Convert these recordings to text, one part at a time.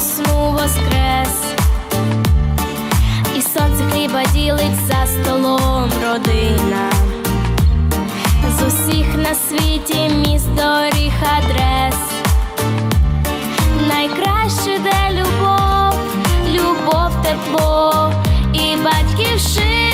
сну воскрес, і сонце хліба ділить за столом родина, з усіх на світі міст доріг адрес, найкраще де любов, любов, тепло. І батьківщина.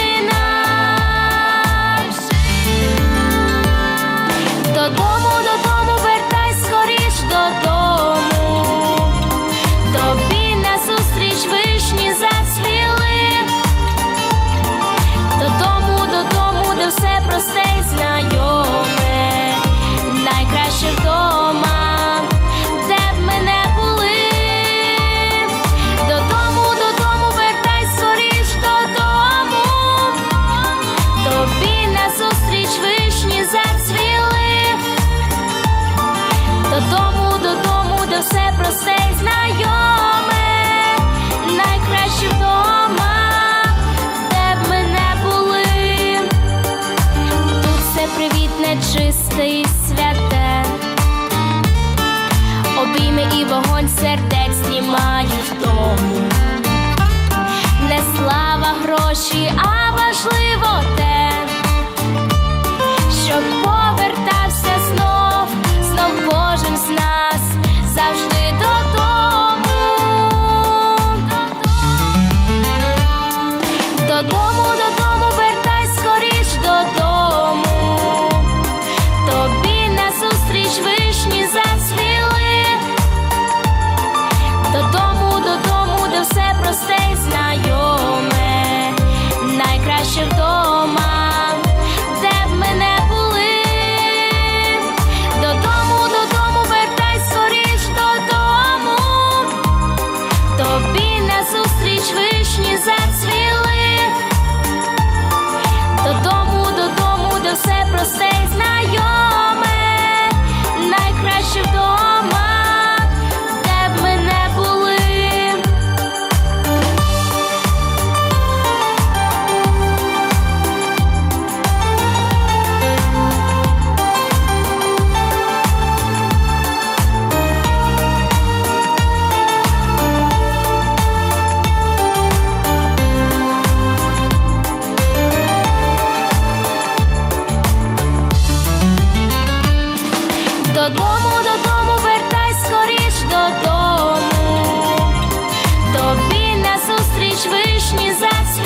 she I додому, вертай скоріш додому, тобі на зустріч, вишні за